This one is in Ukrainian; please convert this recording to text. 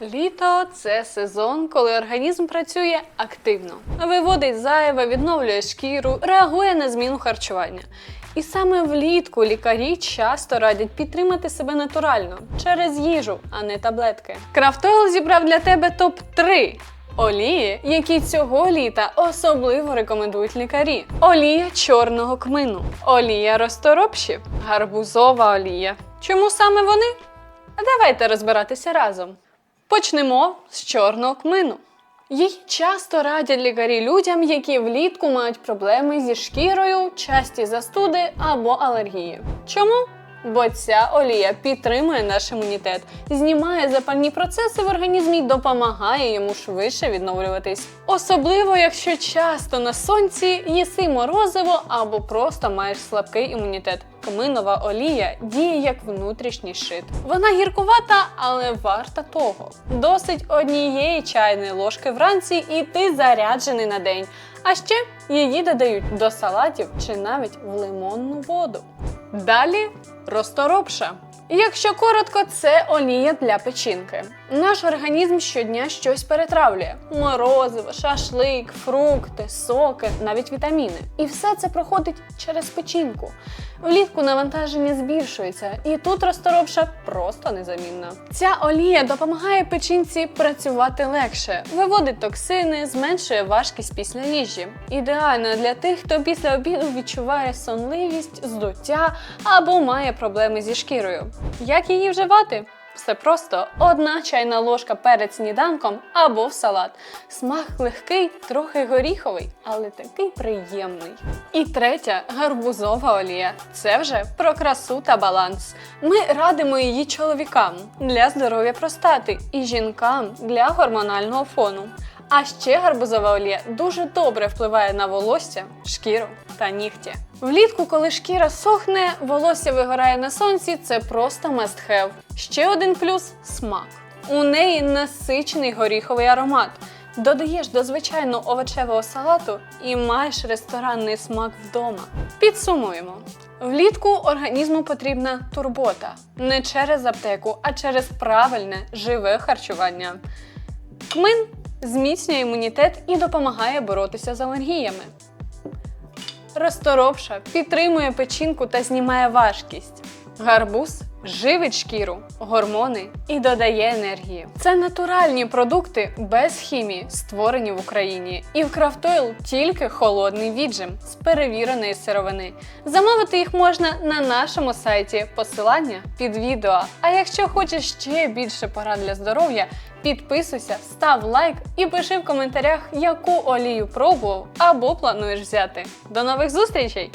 Літо це сезон, коли організм працює активно, виводить зайве, відновлює шкіру, реагує на зміну харчування. І саме влітку лікарі часто радять підтримати себе натурально через їжу, а не таблетки. Крафтойл зібрав для тебе топ 3 олії, які цього літа особливо рекомендують лікарі: олія чорного кмину, олія розторопші, гарбузова олія. Чому саме вони? Давайте розбиратися разом. Почнемо з чорного кмину. Їй часто радять лікарі людям, які влітку мають проблеми зі шкірою, часті застуди або алергії. Чому? Бо ця олія підтримує наш імунітет, знімає запальні процеси в організмі й допомагає йому швидше відновлюватись. Особливо, якщо часто на сонці їси морозиво або просто маєш слабкий імунітет. Кминова олія діє як внутрішній щит. Вона гіркувата, але варта того. Досить однієї чайної ложки вранці, і ти заряджений на день. А ще її додають до салатів чи навіть в лимонну воду. Далі розторопша. Якщо коротко, це олія для печінки. Наш організм щодня щось перетравлює: морозиво, шашлик, фрукти, соки, навіть вітаміни. І все це проходить через печінку. Влітку навантаження збільшується, і тут розторопша просто незамінна. Ця олія допомагає печінці працювати легше, виводить токсини, зменшує важкість після їжі. Ідеально для тих, хто після обіду відчуває сонливість, здуття або має проблеми зі шкірою. Як її вживати? Все просто одна чайна ложка перед сніданком або в салат. Смак легкий, трохи горіховий, але такий приємний. І третя гарбузова олія. Це вже про красу та баланс. Ми радимо її чоловікам для здоров'я простати і жінкам для гормонального фону. А ще гарбузова олія дуже добре впливає на волосся, шкіру та нігті. Влітку, коли шкіра сохне, волосся вигорає на сонці, це просто must have. Ще один плюс смак. У неї насичений горіховий аромат. Додаєш до звичайного овочевого салату і маєш ресторанний смак вдома. Підсумуємо. Влітку організму потрібна турбота не через аптеку, а через правильне живе харчування. Кмин зміцнює імунітет і допомагає боротися з алергіями. Розторопша підтримує печінку та знімає важкість. Гарбуз живить шкіру, гормони і додає енергії. Це натуральні продукти без хімії, створені в Україні. І в Крафтойл тільки холодний віджим з перевіреної сировини. Замовити їх можна на нашому сайті. Посилання під відео. А якщо хочеш ще більше порад для здоров'я, підписуйся, став лайк і пиши в коментарях, яку олію пробував або плануєш взяти. До нових зустрічей!